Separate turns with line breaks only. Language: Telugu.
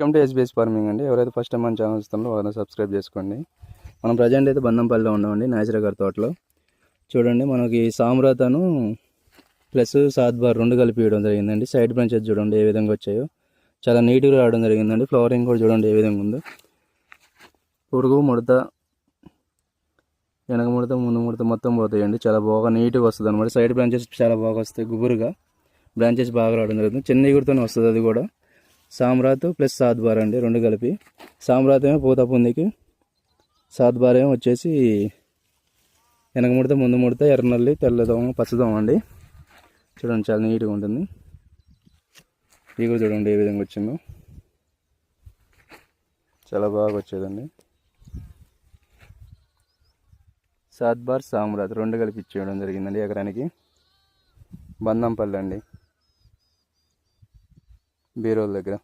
వెల్కమ్ టు ఎస్బీఎస్ ఫార్మింగ్ అండి. ఎవరైతే ఫస్ట్ టైం మన ఛానల్ చూస్తారో వాళ్ళని సబ్స్క్రైబ్ చేసుకోండి. మనం ప్రజెంట్ అయితే బందంపల్లిలో ఉన్నామండి నాయసరా గారి తోటలో. చూడండి మనకి సామ్రాతను ప్లస్ సాద్బార్ రెండు కలిపి ఇవ్వడం జరిగిందండి. సైడ్ బ్రాంచెస్ చూడండి ఏ విధంగా వచ్చాయో. చాలా నీట్గా రావడం జరిగిందండి. ఫ్లవరింగ్ కూడా చూడండి ఏ విధంగా ఉందో. పురుగు ముడత వెనక ముడత ముందు ముడత మొత్తం పోతాయండి. చాలా బాగా నీట్గా వస్తుంది అనమాట సైడ్ బ్రాంచెస్ చాలా బాగా వస్తాయి గుబురుగా. బ్రాంచెస్ బాగా రావడం జరుగుతుంది. చిన్న ఎగురుతోనే వస్తుంది అది కూడా. సామ్రాత్ ప్లస్ సాద్బార్ అండి రెండు కలిపి. సామ్రాత్ ఏమో పూత పుందికి. సాద్బార్ ఏమో వచ్చేసి వెనక ముడత ముందు ముడత ఎర్రనల్లి తెల్లదోమ పచ్చదోమ అండి. చూడండి చాలా నీట్గా ఉంటుంది. ఇది కూడా చూడండి ఏ విధంగా వచ్చిందో. చాలా బాగా వచ్చేదండి. సాద్బార్ సామ్రాత్ రెండు కలిపి ఇచ్చేయడం జరిగిందండి ఎకరానికి. బందంపల్లి అండి. बेरोल लग रहा